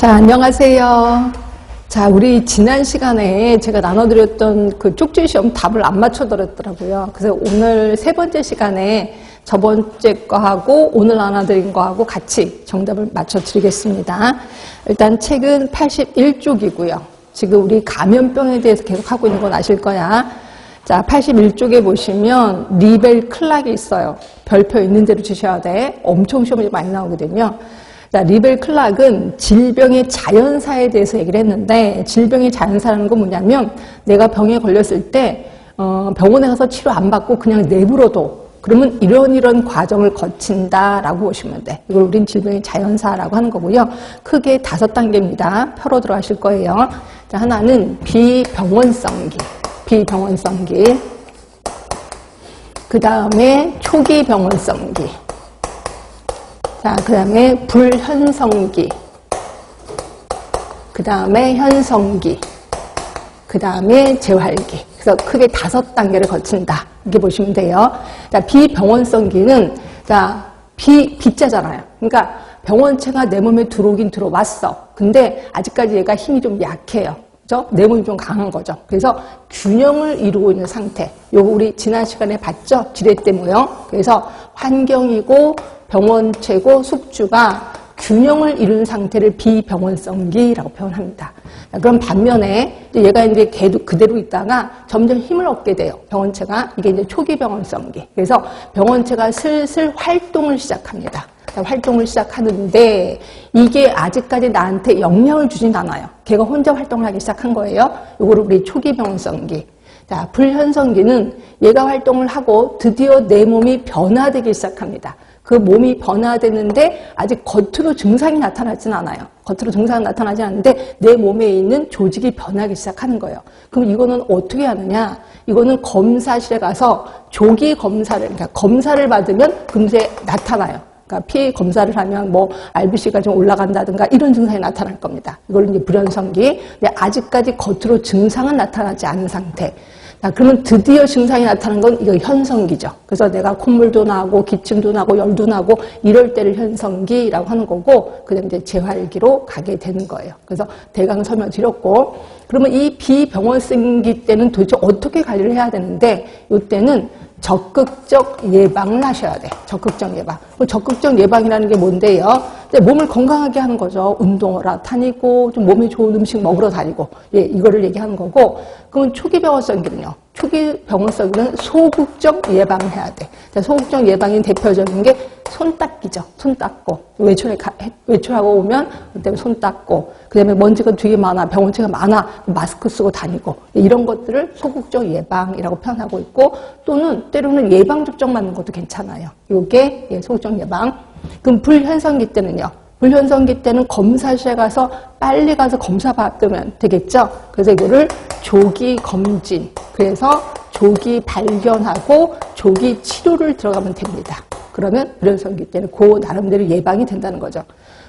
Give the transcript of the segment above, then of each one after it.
자, 안녕하세요. 자, 우리 지난 시간에 제가 나눠드렸던 그 쪽지 시험 답을 안 맞춰드렸더라고요. 그래서 오늘 세 번째 시간에 저번째 거하고 오늘 나눠드린 거하고 같이 정답을 맞춰드리겠습니다. 일단 책은 81쪽이고요. 지금 우리 감염병에 대해서 계속 하고 있는 건 아실 거야. 자, 81쪽에 보시면 리벨 클락이 있어요. 별표 있는 대로 주셔야 돼. 엄청 시험이 많이 나오거든요. 자, 리벨 클락은 질병의 자연사에 대해서 얘기를 했는데 질병의 자연사라는 건 뭐냐면 내가 병에 걸렸을 때 어, 병원에 가서 치료 안 받고 그냥 내버려둬. 그러면 이런 이런 과정을 거친다라고 보시면 돼. 이걸 우린 질병의 자연사라고 하는 거고요. 크게 다섯 단계입니다. 표로 들어가실 거예요. 자, 하나는 비병원성기. 비병원성기. 그 다음에 초기 병원성기. 자, 그 다음에 불현성기. 그 다음에 현성기. 그 다음에 재활기. 그래서 크게 다섯 단계를 거친다. 이렇게 보시면 돼요. 자, 비병원성기는, 자, 비, 비자잖아요. 그러니까 병원체가 내 몸에 들어오긴 들어왔어. 근데 아직까지 얘가 힘이 좀 약해요. 그죠? 내 몸이 좀 강한 거죠. 그래서 균형을 이루고 있는 상태. 요거 우리 지난 시간에 봤죠? 지렛대 모형. 그래서 환경이고 병원체고 숙주가 균형을 이룬 상태를 비병원성기라고 표현합니다. 그럼 반면에 얘가 이제 걔도 그대로 있다가 점점 힘을 얻게 돼요. 병원체가 이게 이제 초기 병원성기. 그래서 병원체가 슬슬 활동을 시작합니다. 활동을 시작하는데 이게 아직까지 나한테 영향을 주진 않아요. 걔가 혼자 활동을 하기 시작한 거예요. 요거를 우리 초기 병원성기. 자, 불현성기는 얘가 활동을 하고 드디어 내 몸이 변화되기 시작합니다. 그 몸이 변화되는데 아직 겉으로 증상이 나타나진 않아요. 겉으로 증상이 나타나지 않는데 내 몸에 있는 조직이 변하기 시작하는 거예요. 그럼 이거는 어떻게 하느냐? 이거는 검사실에 가서 조기 검사를, 그러니까 검사를 받으면 금세 나타나요. 그러니까 피 검사를 하면 뭐 RBC가 좀 올라간다든가 이런 증상이 나타날 겁니다. 이걸 이제 불연성기. 근데 아직까지 겉으로 증상은 나타나지 않은 상태. 자, 그러면 드디어 증상이 나타나는 건 이거 현성기죠. 그래서 내가 콧물도 나고 기침도 나고 열도 나고 이럴 때를 현성기라고 하는 거고 그다음 이제 재활기로 가게 되는 거예요. 그래서 대강 설명드렸고 그러면 이 비병원성기 때는 도대체 어떻게 관리를 해야 되는데 이때는 적극적 예방을 하셔야 돼. 적극적 예방. 그 적극적 예방이라는 게 뭔데요? 몸을 건강하게 하는 거죠. 운동을 다니고, 좀 몸에 좋은 음식 먹으러 다니고, 예, 이거를 얘기하는 거고, 그러면 초기 병원성기는요. 초기 병원성기는 소극적 예방을 해야 돼. 자, 소극적 예방인 대표적인 게 손 닦기죠. 손 닦고. 외출에 가, 외출하고 오면 그때 손 닦고. 그 다음에 먼지가 되게 많아. 병원체가 많아. 마스크 쓰고 다니고. 이런 것들을 소극적 예방이라고 표현하고 있고 또는 때로는 예방 접종 맞는 것도 괜찮아요. 요게 예, 소극적 예방. 그럼 불현성기 때는요. 불현성기 때는 검사실에 가서 빨리 가서 검사 받으면 되겠죠. 그래서 이거를 조기 검진. 그래서 조기 발견하고 조기 치료를 들어가면 됩니다. 그러면 불현성기 때는 그 나름대로 예방이 된다는 거죠.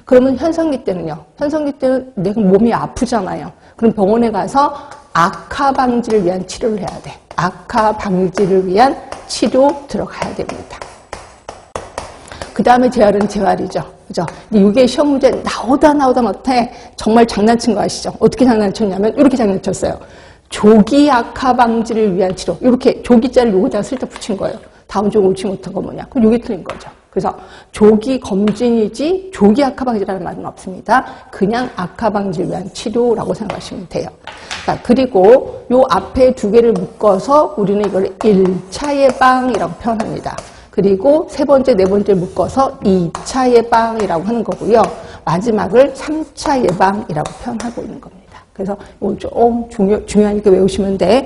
그러면 현성기 때는요. 현성기 때는 내가 몸이 아프잖아요. 그럼 병원에 가서 악화 방지를 위한 치료를 해야 돼. 악화 방지를 위한 치료 들어가야 됩니다. 그 다음에 재활은 재활이죠. 그죠? 이게 시험 문제 나오다 나오다 못해 정말 장난친 거 아시죠? 어떻게 장난쳤냐면 이렇게 장난쳤어요. 조기 악화 방지를 위한 치료. 이렇게 조기자를 요거다가 슬쩍 붙인 거예요. 다음 주 옳지 못한 거 뭐냐? 그럼 요게 틀린 거죠. 그래서 조기 검진이지 조기 악화 방지라는 말은 없습니다. 그냥 악화 방지를 위한 치료라고 생각하시면 돼요. 자, 그리고 요 앞에 두 개를 묶어서 우리는 이걸 1차 예방이라고 표현합니다. 그리고 세 번째, 네 번째 묶어서 2차 예방이라고 하는 거고요. 마지막을 3차 예방이라고 표현하고 있는 겁니다. 그래서 이거 좀 중요, 중요하니까 외우시면 돼.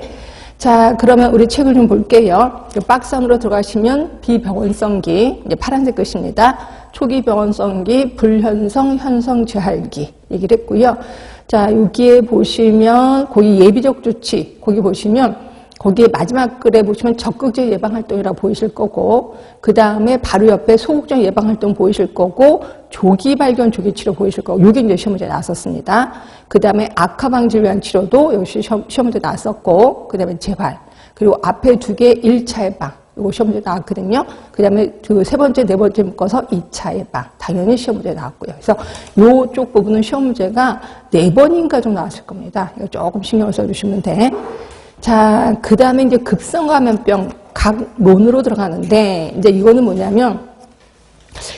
자, 그러면 우리 책을 좀 볼게요. 박스 안으로 들어가시면 비병원성기, 이제 파란색 끝입니다. 초기 병원성기, 불현성, 현성 재활기 얘기를 했고요. 자, 여기에 보시면 거기 예비적 조치, 거기 보시면 거기에 마지막 글에 보시면 적극적 예방활동이라고 보이실 거고 그 다음에 바로 옆에 소극적 예방활동 보이실 거고 조기 발견 조기 치료 보이실 거고 요게 이제 시험 문제 나왔었습니다. 그 다음에 악화 방지를 위한 치료도 역시 시험, 시험 문제 나왔었고 그 다음에 재활 그리고 앞에 두 개 1차 예방 이거 시험 문제 나왔거든요. 그 다음에 그 세 번째, 네 번째 묶어서 2차 예방. 당연히 시험 문제 나왔고요. 그래서 요쪽 부분은 시험 문제가 네 번인가 좀 나왔을 겁니다. 이거 조금 신경을 써주시면 돼. 자, 그 다음에 이제 급성감염병 각론으로 들어가는데, 이제 이거는 뭐냐면,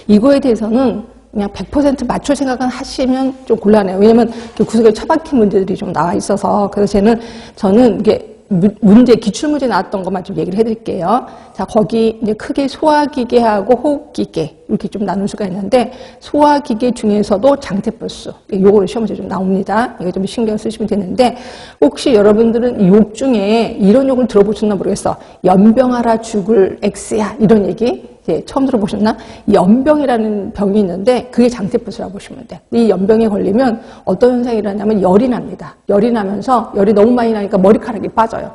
이거에 대해서는 그냥 100% 맞출 생각은 하시면 좀 곤란해요. 왜냐면 그 구석에 처박힌 문제들이 좀 나와 있어서. 그래서 저는, 저는 이게 무- 문제, 기출 문제 나왔던 것만 좀 얘기를 해드릴게요. 자, 거기 이제 크게 소화기계하고 호흡기계 이렇게 좀 나눌 수가 있는데 소화기계 중에서도 장태포수 요거를 시험 문제 좀 나옵니다. 이거 좀 신경 쓰시면 되는데 혹시 여러분들은 이욕 중에 이런 욕을 들어보셨나 모르겠어. 연병하라 죽을 X야 이런 얘기 이제 처음 들어보셨나? 이 연병이라는 병이 있는데 그게 장태포수라고 보시면 돼. 이 연병에 걸리면 어떤 현상이 일어나냐면 열이 납니다. 열이 나면서 열이 너무 많이 나니까 머리카락이 빠져요.